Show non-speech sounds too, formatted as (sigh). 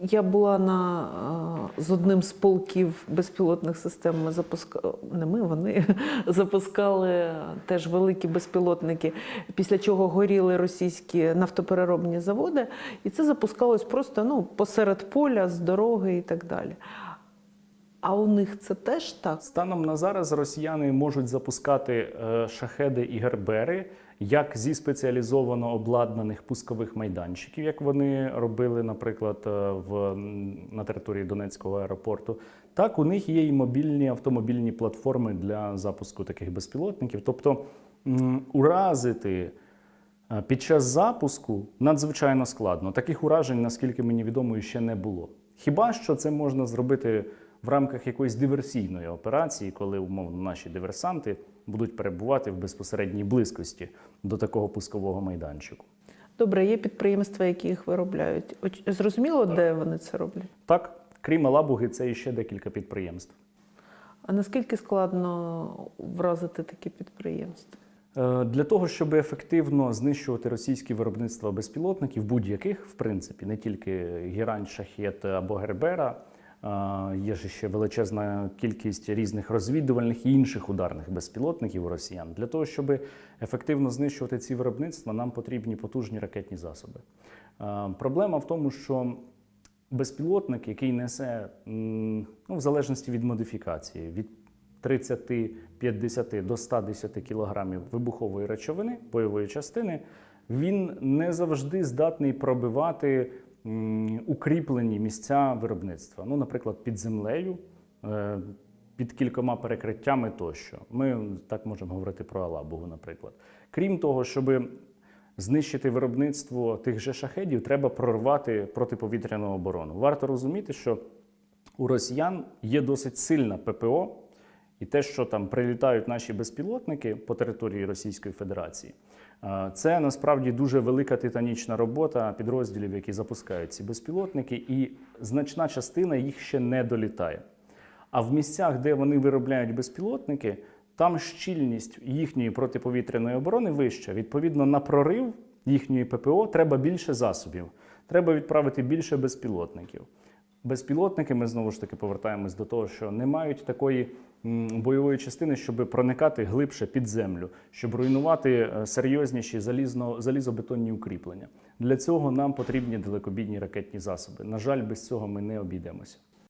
Я була на е, з одним з полків безпілотних систем. Ми запускали не ми, вони (laughs) запускали теж великі безпілотники, після чого горіли російські нафтопереробні заводи, і це запускалось просто ну, посеред поля, з дороги і так далі. А у них це теж так. Станом на зараз росіяни можуть запускати е, шахеди і гербери як зі спеціалізовано обладнаних пускових майданчиків, як вони робили, наприклад, е, в, на території Донецького аеропорту. Так, у них є і мобільні автомобільні платформи для запуску таких безпілотників. Тобто уразити е, під час запуску надзвичайно складно. Таких уражень, наскільки мені відомо, ще не було. Хіба що це можна зробити в рамках якоїсь диверсійної операції, коли умовно наші диверсанти будуть перебувати в безпосередній близькості до такого пускового майданчику. Добре, є підприємства, які їх виробляють. Зрозуміло, де вони це роблять? Так, крім Алабуги, це іще декілька підприємств. А наскільки складно вразити такі підприємства? Е, Для того, щоб ефективно знищувати російські виробництва безпілотників, будь-яких, в принципі, не тільки Герань, Шахет або Гербера, є ж ще величезна кількість різних розвідувальних і інших ударних безпілотників у росіян. Для того, щоб ефективно знищувати ці виробництва, нам потрібні потужні ракетні засоби. Проблема в тому, що безпілотник, який несе, ну, в залежності від модифікації, від 30-50 до 110 кілограмів вибухової речовини, бойової частини, він не завжди здатний пробивати укріплені місця виробництва. Ну, наприклад, під землею, е, під кількома перекриттями тощо. Ми так можемо говорити про Алабугу, наприклад. Крім того, щоб знищити виробництво тих же шахедів, треба прорвати протиповітряну оборону. Варто розуміти, що у росіян є досить сильна ППО, і те, що там прилітають наші безпілотники по території Російської Федерації, це насправді дуже велика титанічна робота підрозділів, які запускають ці безпілотники, і значна частина їх ще не долітає. А в місцях, де вони виробляють безпілотники, там щільність їхньої протиповітряної оборони вища. Відповідно, на прорив їхньої ППО треба більше засобів. Треба відправити більше безпілотників. Безпілотники, ми знову ж таки повертаємось до того, що не мають такої бойової частини, щоб проникати глибше під землю, щоб руйнувати е, серйозніші залізно, залізобетонні укріплення. Для цього нам потрібні далекобійні ракетні засоби. На жаль, без цього ми не обійдемося.